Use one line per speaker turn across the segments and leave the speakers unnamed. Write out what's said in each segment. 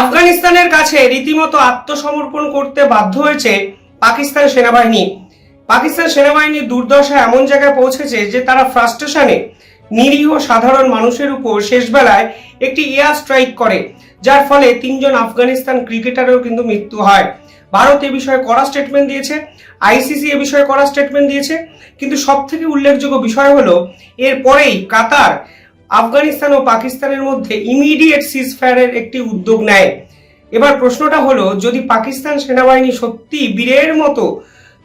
আফগানিস্তানের কাছে রীতিমতো আত্মসমর্পণ করতে বাধ্য হয়েছে পাকিস্তান সেনাবাহিনী। পাকিস্তান সেনাবাহিনীর দুর্দশা এমন জায়গায় পৌঁছেছে যে তারা ফ্রাস্ট্রেশনে নিরীহ সাধারণ মানুষের উপর শেষবেলায় একটি এয়ার স্ট্রাইক করে, যার ফলে তিনজন আফগানিস্তান ক্রিকেটারেও কিন্তু মৃত্যু হয়। ভারত এ বিষয়ে কড়া স্টেটমেন্ট দিয়েছে আইসিসি এ বিষয়ে কড়া স্টেটমেন্ট দিয়েছে, কিন্তু সব থেকে উল্লেখযোগ্য বিষয় হলো, এরপরেই কাতার আফগানিস্তান ও পাকিস্তানের মধ্যে ইমিডিয়েট সিজফায়ারের একটি উদ্যোগ নেয়। এবার প্রশ্নটা হলো, যদি পাকিস্তান সেনাবাহিনী সত্যি বীরের মতো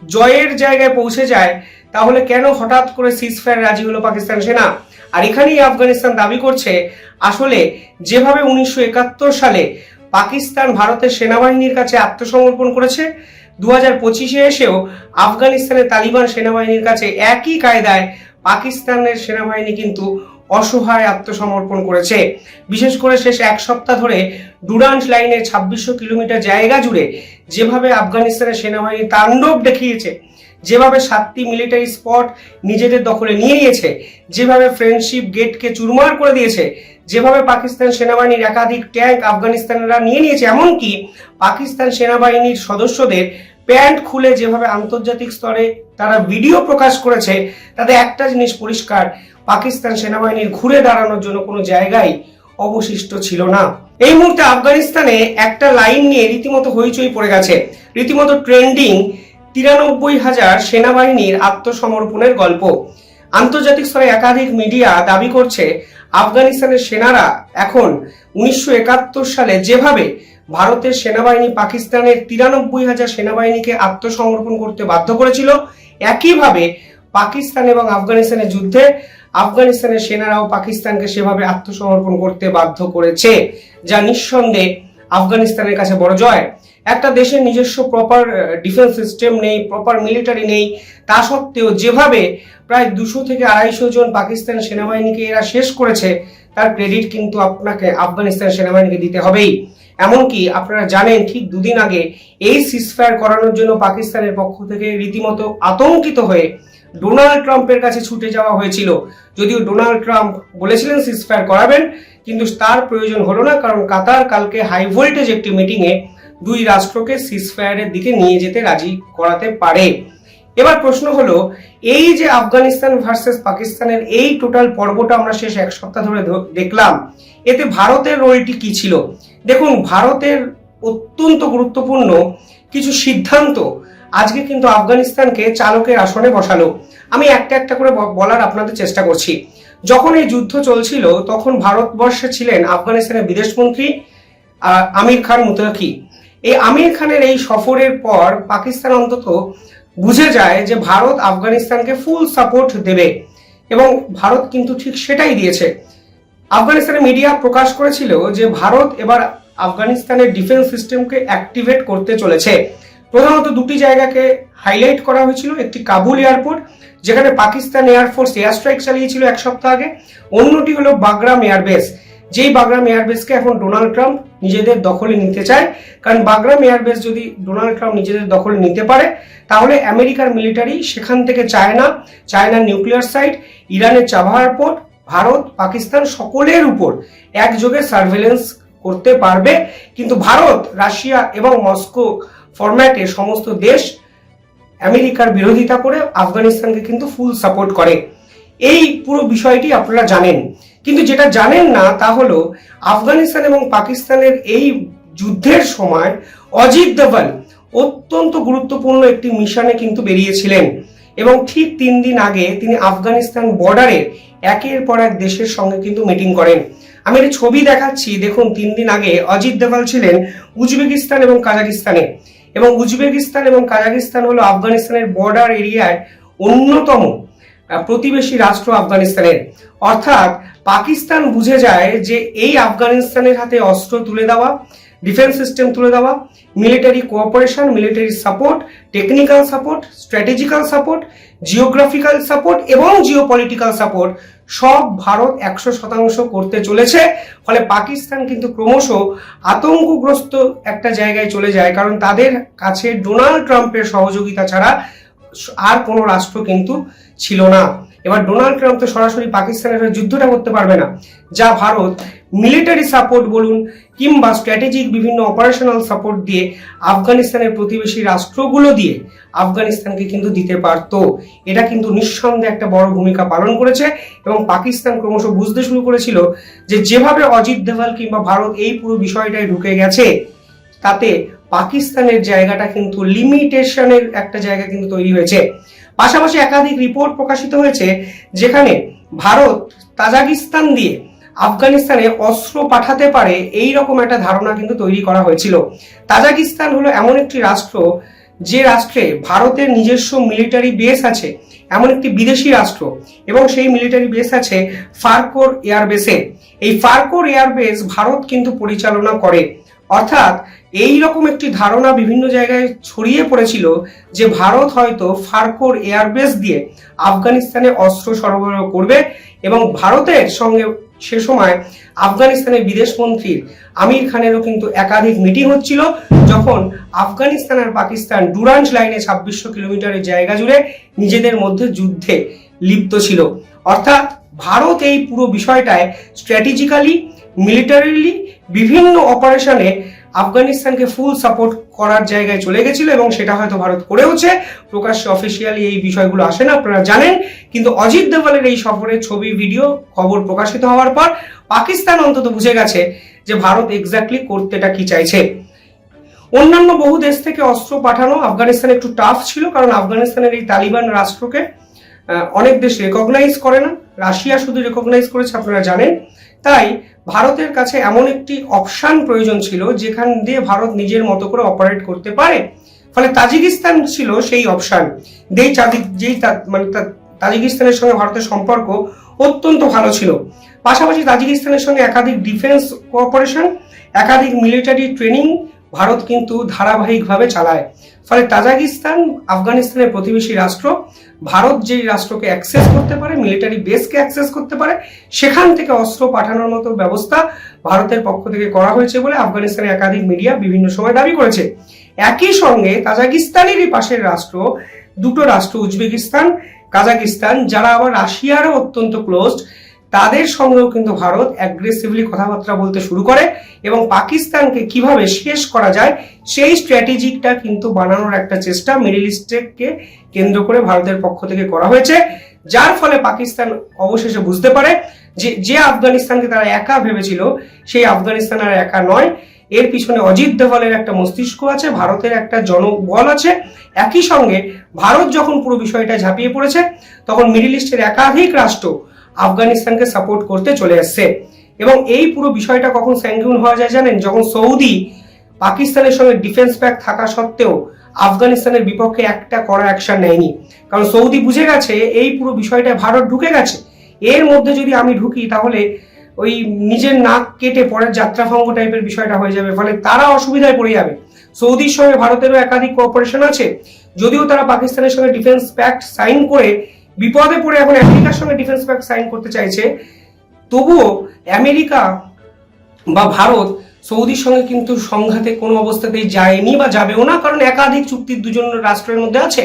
জয়ের জায়গায় পৌঁছে যায়, তাহলে কেন হঠাৎ করে সিজফায়ার রাজি হলো পাকিস্তান সেনা? আর এখানেই আফগানিস্তান দাবি করছে, আসলে যেভাবে উনিশশো একাত্তর সালে পাকিস্তান ভারতের সেনাবাহিনীর কাছে আত্মসমর্পণ করেছে দু হাজার পঁচিশে এসেও আফগানিস্তানের তালিবান সেনাবাহিনীর কাছে একই কায়দায় পাকিস্তানের সেনাবাহিনী কিন্তু অসহায় আত্মসমর্পণ করেছে। বিশেষ করে শেষ এক সপ্তাহ ধরে ডুরান্ট লাইনের ছাব্বিশশো কিলোমিটার জায়গা জুড়ে যেভাবে আফগানিস্তানের সেনাবাহিনী তাণ্ডব দেখিয়েছে, যেভাবে সাতটি মিলিটারি স্পট নিজেদের দখলে নিয়ে নিয়েছে, যেভাবে ফ্রেন্ডশিপ গেটকে চুরমার করে দিয়েছে, যেভাবে পাকিস্তান সেনাবাহিনীর একাধিক ট্যাঙ্ক আফগানিস্তানেরা নিয়ে নিয়েছে, এমনকি পাকিস্তান সেনাবাহিনীর সদস্যদের প্যান্ট খুলে যেভাবে আন্তর্জাতিক স্তরে তারা ভিডিও প্রকাশ করেছে, তাতে একটা জিনিস পরিষ্কার, পাকিস্তান সেনাবাহিনীর ঘুরে দাঁড়ানোর জন্য কোনো জায়গায় অবশিষ্ট ছিল না। এই মুহূর্তে আফগানিস্তানে একটা লাইন নিয়ে রীতিমতো হইচই পড়ে গেছে। রীতিমতো ট্রেন্ডিং তিরানব্বই হাজার সেনাবাহিনীর আত্মসমর্পণের গল্প। আন্তর্জাতিক স্তরে একাধিক মিডিয়া দাবি করছে, আফগানিস্তানের সেনারা এখন উনিশশো একাত্তর সালে যেভাবে ভারতের সেনাবাহিনী পাকিস্তানের তিরানব্বই হাজার সেনাবাহিনীকে আত্মসমর্পণ করতে বাধ্য করেছিল। একইভাবে পাকিস্তান এবং আফগানিস্তানের যুদ্ধে আফগানিস্তানের সেনারাও পাকিস্তানকে সেভাবে আত্মসমর্পণ করতে বাধ্য করেছে, যা নিঃসন্দেহে আফগানিস্তানের কাছে বড় জয়। একটা দেশের নিজস্ব প্রপার ডিফেন্স সিস্টেম নেই প্রপার মিলিটারি নেই, তা সত্ত্বেও যেভাবে প্রায় দুশো থেকে আড়াইশো জন পাকিস্তান সেনাবাহিনীকে এরা শেষ করেছে, তার ক্রেডিট কিন্তু আপনাকে আফগানিস্তান সেনাবাহিনীকে দিতে হবেই। এমনকি আপনারা জানেন ঠিক দুদিন আগে এই সিসফায়ার করানোর জন্য পাকিস্তানের পক্ষ থেকে রীতিমতো আতঙ্কিত হয়ে ডোনাল্ড ট্রাম্পের কাছে ছুটে যাওয়া হয়েছিল। যদিও ডোনাল্ড ট্রাম্প বলেছিলেন সিসফায়ার করাবেন, কিন্তু তার প্রয়োজন হলো না, কারণ কাতার কালকে হাই ভোল্টেজ একটি মিটিংয়ে দুই রাষ্ট্রকে সিসফায়ারের দিকে নিয়ে যেতে রাজি করাতে পারে। এবার প্রশ্ন হলো, এই যে আফগানিস্তান ভার্সেস পাকিস্তানের এই টোটাল পর্বটা আমরা শেষ এক সপ্তাহ ধরে দেখলাম এতে ভারতের রোলটি কি ছিল? দেখুন, ভারতের অত্যন্ত গুরুত্বপূর্ণ কিছু সিদ্ধান্ত আজকে কিন্তু আফগানিস্তানকে চালকের আসনে বসালো। আমি একটা একটা করে বলার আপনাদের চেষ্টা করছি। যখন এই যুদ্ধ চলছিল, তখন ভারতবর্ষে ছিলেন আফগানিস্তানের বিদেশমন্ত্রী আমির খান মুতাকি। এই আমির খানের এই সফরের পর পাকিস্তান অন্তত বুঝে যায় যে ভারত আফগানিস্তানকে ফুল সাপোর্ট দেবে এবং ভারত কিন্তু ঠিক সেটাই দিয়েছে। আফগানিস্তানের মিডিয়া প্রকাশ করেছিল যে ভারত এবার আফগানিস্তানের ডিফেন্স সিস্টেমকে অ্যাক্টিভেট করতে চলেছে। প্রধানত দুটি জায়গাকে হাইলাইট করা হয়েছিল, একটি কাবুল এয়ারপোর্ট যেখানে পাকিস্তান এয়ারফোর্স এয়ার স্ট্রাইক চালিয়েছিল এক সপ্তাহ আগে, অন্যটি হলো বাগরাম এয়ারবেস যেই বাগরাম এয়ারবেসকে এখন ডোনাল্ড ট্রাম্প নিজেদের দখলে নিতে চায়, কারণ বাগরাম এয়ারবেস যদি ডোনাল্ড ট্রাম্প নিজেদের দখলে নিতে পারে, তাহলে আমেরিকার মিলিটারি সেখান থেকে চায়না, চায়নার নিউক্লিয়ার সাইট ইরানের চাবাহার পোর্ট ভারত, পাকিস্তান সকলের উপর একযোগে সার্ভেলেন্স করতে পারবে। কিন্তু ভারত, রাশিয়া এবং মস্কো ফরম্যাটে সমস্ত দেশ আমেরিকার বিরোধিতা করে আফগানিস্তানকে কিন্তু ফুল সাপোর্ট করে। এই পুরো বিষয়টি আপনারা জানেন। কিন্তু যেটা জানেন না তা হলো, আফগানিস্তান এবং পাকিস্তানের এই যুদ্ধের সময় অজিত দোভাল অত্যন্ত গুরুত্বপূর্ণ একটি মিশনে কিন্তু বেরিয়েছিলেন। এবং ঠিক তিন দিন আগে তিনি আফগানিস্তান বর্ডারের একের পর এক দেশের সঙ্গে কিন্তু মিটিং করেন। আমি একটি ছবি দেখাচ্ছি, দেখুন, তিন দিন আগে অজিত দোভাল ছিলেন উজবেকিস্তান এবং কাজাকিস্তানে। এবং উজবেকিস্তান এবং কাজাকিস্তান হলো আফগানিস্তানের বর্ডার এরিয়ায় অন্যতম প্রতিবেশী রাষ্ট্র আফগানিস্তানের। অর্থাৎ পাকিস্তান বুঝে যায় যে এই আফগানিস্তানের হাতে অস্ত্র তুলে দেওয়া ডিফেন্স সিস্টেম তুলে দেওয়া, military cooperation, military support, technical support, strategical support, geographical support এবং জিওপলিটিক্যাল সাপোর্ট সব ভারত একশো শতাংশ করতে চলেছে। ফলে পাকিস্তান কিন্তু ক্রমশ আতঙ্কগ্রস্ত একটা জায়গায় চলে যায়, কারণ তাদের কাছে ডোনাল্ড ট্রাম্পের সহযোগিতা ছাড়া আর কোনো রাষ্ট্র কিন্তু ছিল না। এবার ডোনাল্ড ট্রাম্প তো সরাসরি পাকিস্তানের যুদ্ধটা করতে পারবে না। যা ভারত মিলিটারি সাপোর্ট বলুন কিংবা স্ট্র্যাটেজিক বিভিন্ন অপারেশনাল সাপোর্ট দিয়ে আফগানিস্তানের প্রতিবেশী রাষ্ট্রগুলো দিয়ে আফগানিস্তানকে কিন্তু দিতে পারতো। এটা কিন্তু নিঃসন্দেহে একটা বড় ভূমিকা পালন করেছে এবং পাকিস্তান ক্রমশ বুঝতে শুরু করেছিল যে যেভাবে অজিত দেওয়াল কিংবা ভারত এই পুরো বিষয়টায় ঢুকে গেছে, তাতে পাকিস্তানের জায়গাটা কিন্তু লিমিটেশনের একটা জায়গা কিন্তু তৈরি হয়েছে। পাশাপাশি একাধিক রিপোর্ট প্রকাশিত হয়েছে যেখানে ভারত তাজাকিস্তান দিয়ে আফগানিস্তানে অস্ত্র পাঠাতে পারে এই রকম একটা ধারণা কিন্তু তৈরি করা হয়েছিল। তাজাকিস্তান হলো এমন একটি রাষ্ট্র যে রাষ্ট্রে ভারতের নিজস্ব মিলিটারি বেস আছে, এমন একটি বিদেশি রাষ্ট্র এবং সেই মিলিটারি বেস আছে ফারকোর এয়ারবেসে এই ফারকোর এয়ারবেস ভারত কিন্তু পরিচালনা করে। অর্থাৎ এই রকম একটি ধারণা বিভিন্ন জায়গায় ছড়িয়ে পড়েছিল যে ভারত হয়তো ফারকোর এয়ারবেস দিয়ে আফগানিস্তানে অস্ত্র সরবরাহ করবে এবং ভারতের সঙ্গে সে সময় আফগানিস্তানের বিদেশ মন্ত্রীর আমির খানেরও কিন্তু একাধিক মিটিং হচ্ছিল, যখন আফগানিস্তান আর পাকিস্তান ডুরান্স লাইনে ছাব্বিশশো কিলোমিটারের জায়গা জুড়ে নিজেদের মধ্যে যুদ্ধে লিপ্ত ছিল। অর্থাৎ ভারত এই পুরো বিষয়টায় স্ট্র্যাটেজিক্যালি মিলিটারিলি বিভিন্ন অপারেশনে আফগানিস্তানকে ফুল সাপোর্ট করার জায়গায় চলে গেছিল এবং সেটা হয়তো ভারত করেওছে। প্রকাশ্যে অফিসিয়ালি এই বিষয়গুলো আসে না, আপনারা জানেন। কিন্তু অজিত দেওয়ালের এই সফরের ছবি ভিডিও খবর প্রকাশিত হওয়ার পর পাকিস্তান অন্তত বুঝে গেছে যে ভারত এক্স্যাক্টলি করতেটা কি চাইছে। অন্যান্য বহু দেশ থেকে অস্ত্র পাঠানো আফগানিস্তান একটু টাফ ছিল, কারণ আফগানিস্তানের এই তালিবান রাষ্ট্রকে অনেক দেশ রেকগনাইজ করে না। রাশিয়া শুধু রেকগনাইজ করেছে, আপনারা জানেন। তাই ভারতের কাছে এমন একটি অপশান প্রয়োজন ছিল, যেখান দিয়ে ভারত নিজের মতো করে অপারেট করতে পারে। ফলে তাজিকিস্তান ছিল সেই অপশান যেই যেই মানে তাজিকিস্তানের সঙ্গে ভারতের সম্পর্ক অত্যন্ত ভালো ছিল। পাশাপাশি তাজিকিস্তানের সঙ্গে একাধিক ডিফেন্স কোঅপারেশন একাধিক মিলিটারি ট্রেনিং ভারত কিন্তু ধারাবাহিকভাবে চালায়। ফলে তাজাকিস্তান, আফগানিস্তানের প্রতিবেশী রাষ্ট্র, ভারত যেই রাষ্ট্রকে অ্যাক্সেস করতে পারে মিলিটারি বেসকে অ্যাক্সেস করতে পারে, সেখান থেকে অস্ত্র পাঠানোর মতো ব্যবস্থা ভারতের পক্ষ থেকে করা হয়েছে বলে আফগানিস্তানের একাধিক মিডিয়া বিভিন্ন সময় দাবি করেছে। একই সঙ্গে তাজাকিস্তানেরই পাশের রাষ্ট্র, দুটো রাষ্ট্র, উজবেকিস্তান, কাজাকিস্তান, যারা আবার রাশিয়ারও অত্যন্ত ক্লোজড তাদের সঙ্গেও কিন্তু ভারত অ্যাগ্রেসিভলি কথাবার্তা বলতে শুরু করে এবং পাকিস্তানকে কীভাবে শেষ করা যায়, সেই স্ট্র্যাটেজিকটা কিন্তু বানানোর একটা চেষ্টা মিডিল ইস্টকে কেন্দ্র করে ভারতের পক্ষ থেকে করা হয়েছে। যার ফলে পাকিস্তান অবশেষে বুঝতে পারে যে যে আফগানিস্তানকে তারা একা ভেবেছিল, সেই আফগানিস্তান আর একা নয়। এর পিছনে অজিত দেওয়ালের একটা মস্তিষ্ক আছে, ভারতের একটা জনবল আছে। একই সঙ্গে ভারত যখন পুরো বিষয়টা ঝাঁপিয়ে পড়েছে, তখন মিডিল ইস্টের একাধিক রাষ্ট্র আফগানিস্তানকে সাপোর্ট করতে চলে আসছে। এবং এই পুরো বিষয়টা কখন স্যাঙ্গুন হওয়া যায় জানেন? যখন সৌদি পাকিস্তানের সঙ্গে ডিফেন্স প্যাক থাকা সত্ত্বেও আফগানিস্তানের বিপক্ষে একটা কড়া অ্যাকশন নেয়নি। কারণ সৌদি বুঝে গেছে, এই পুরো বিষয়টা ভারত ঢুকে গেছে। এর মধ্যে যদি আমি ঢুকি, তাহলে ওই নিজের নাক কেটে পরের যাত্রাভঙ্গ টাইপের বিষয়টা হয়ে যাবে। ফলে তারা অসুবিধায় পড়ে যাবে। সৌদির সঙ্গে ভারতেরও একাধিক কোঅপারেশন আছে। যদিও তারা পাকিস্তানের সঙ্গে ডিফেন্স প্যাক্ট সাইন করে বিপদে পড়ে এখন আমেরিকার সঙ্গে ডিফেন্স প্যাক্ট সাইন করতে চাইছে। তবুও আমেরিকা বা ভারত সৌদির সঙ্গে কিন্তু সংঘাতে কোনো অবস্থাতেই যায়নি বা যাবেও না, কারণ একাধিক চুক্তির দুজন রাষ্ট্রের মধ্যে আছে।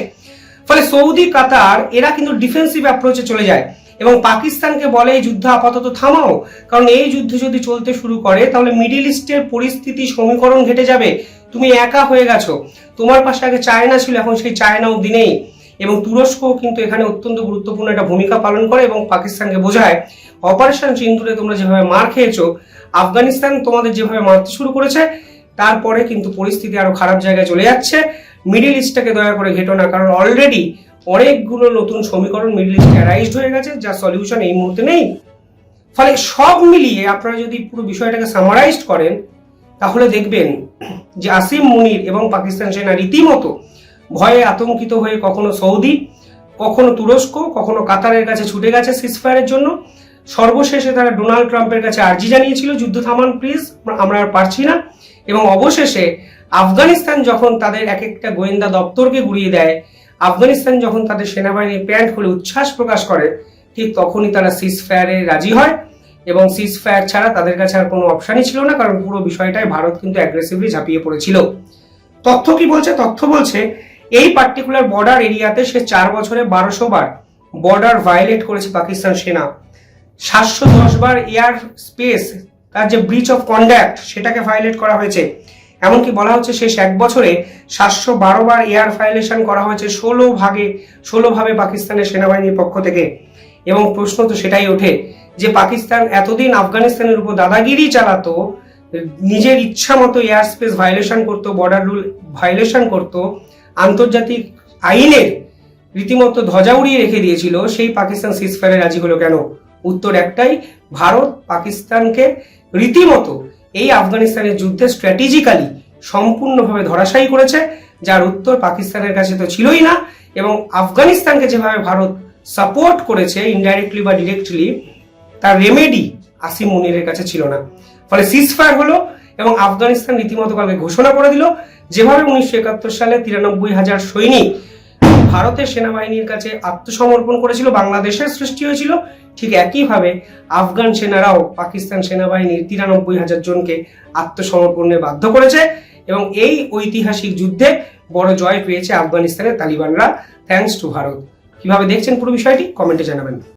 ফলে সৌদি, কাতার, এরা কিন্তু ডিফেন্সিভ অ্যাপ্রোচে চলে যায় এবং পাকিস্তানকে বলে এই যুদ্ধ আপাতত থামাও, কারণ এই যুদ্ধ যদি চলতে শুরু করে, তাহলে মিডিল ইস্টের পরিস্থিতি সমীকরণ ঘেটে যাবে। তুমি একা হয়ে গেছো। তোমার পাশে আগে চায়না ছিল, এখন সেই চায়না অব্দি নেই। এবং তুরস্ক কিন্তু এখানে অত্যন্ত গুরুত্বপূর্ণ একটা ভূমিকা পালন করে এবং পাকিস্তানকে বোঝায় অপারেশন সিন্ধুরে তোমরা যেভাবে মার খেয়েছো, আফগানিস্তান তোমাদের যেভাবে মারতে শুরু করেছে, তারপরে কিন্তু পরিস্থিতি আরও খারাপ জায়গায় চলে যাচ্ছে। মিডিল ইস্টটাকে দয়া করে ঘেটো না, কারণ অলরেডি অনেকগুলো নতুন সমীকরণ মিডিল ইস্টে অ্যারাইজড হয়ে গেছে, যার সলিউশন এই মুহূর্তে নেই। ফলে সব মিলিয়ে আপনারা যদি পুরো বিষয়টাকে সামারাইজড করেন, তাহলে দেখবেন যে আসিম মুনির এবং পাকিস্তান সেনা রীতিমতো ভয়ে আতঙ্কিত হয়ে কখনো সৌদি, কখনো তুরস্ক, কখনো কাতারের কাছে ছুটে গেছে সিসফায়ারের জন্য। সর্বশেষে তারা ডোনাল্ড ট্রাম্পের কাছে আর্জি জানিয়েছিল, যুদ্ধ থামান প্লিজ আমরা আর পারছি না। এবং অবশেষে আফগানিস্তান যখন তাদের এক একটা গোয়েন্দা দপ্তরকে গুড়িয়ে দেয়, আফগানিস্তান যখন তাদের সেনাবাহিনীর প্যান্ট খুলে উচ্ছ্বাস প্রকাশ করে, ঠিক তখনই তারা সিজ ফায়ারে রাজি হয় এবং সিজ ফায়ার ছাড়া তাদের কাছে আর কোনো অপশনই ছিল না, কারণ পুরো বিষয়টাই ভারত কিন্তু অ্যাগ্রেসিভলি ঝাঁপিয়ে পড়েছিল। তথ্য কি বলছে? তথ্য বলছে এই পার্টিকুলার বর্ডার এরিয়াতে সে চার বছরে বারোশো বার বর্ডার ভায়োলেট করেছে পাকিস্তান সেনা। সাতশো দশ বার এয়ার স্পেস তার যে ব্রিচ অফ কন্ডাক্ট সেটাকে ভায়োলেট করা হয়েছে। এমনকি বলা হচ্ছে শেষ এক বছরে সাতশো বারো বার এয়ার ভায়োলেশন করা হয়েছে ষোলো ভাগে, ষোলো ভাবে পাকিস্তানের সেনাবাহিনীর পক্ষ থেকে। এবং প্রশ্ন তো সেটাই ওঠে যে পাকিস্তান এতদিন আফগানিস্তানের উপর দাদাগিরি চালাতো, নিজের ইচ্ছা মতো এয়ার স্পেস ভায়োলেশন করতো বর্ডার রুল ভায়োলেশন করতো আন্তর্জাতিক আইনের রীতিমতো ধ্বজা উড়িয়ে রেখে দিয়েছিল, সেই পাকিস্তান সিজফায়ারে রাজি হলো কেন? উত্তর একটাই, ভারত পাকিস্তানকে রীতিমতো এই আফগানিস্তানের যুদ্ধে স্ট্র্যাটেজিক্যালি সম্পূর্ণভাবে ধরাশায়ী করেছে, যার উত্তর পাকিস্তানের কাছে তো ছিলই না, এবং আফগানিস্তানকে যেভাবে ভারত সাপোর্ট করেছে ইনডাইরেক্টলি বা ডিরেক্টলি তার রেমেডি আসিম মুনিরের কাছে ছিল না। ফলে সিজফায়ার হলো এবং আফগানিস্তান রীতিমতো কালকে ঘোষণা করে দিল যেভাবে উনিশশো একাত্তর সালে তিরানব্বই হাজার সৈনিক ভারতের সেনাবাহিনীর কাছে আত্মসমর্পণ করেছিল, বাংলাদেশের সৃষ্টি হয়েছিল, ঠিক একইভাবে আফগান সেনারাও পাকিস্তান সেনাবাহিনীর তিরানব্বই হাজার জনকে আত্মসমর্পণে বাধ্য করেছে এবং এই ঐতিহাসিক যুদ্ধে বড় জয় পেয়েছে আফগানিস্তানের তালিবানরা থ্যাঙ্কস টু ভারত। কীভাবে দেখছেন পুরো বিষয়টি কমেন্টে জানাবেন।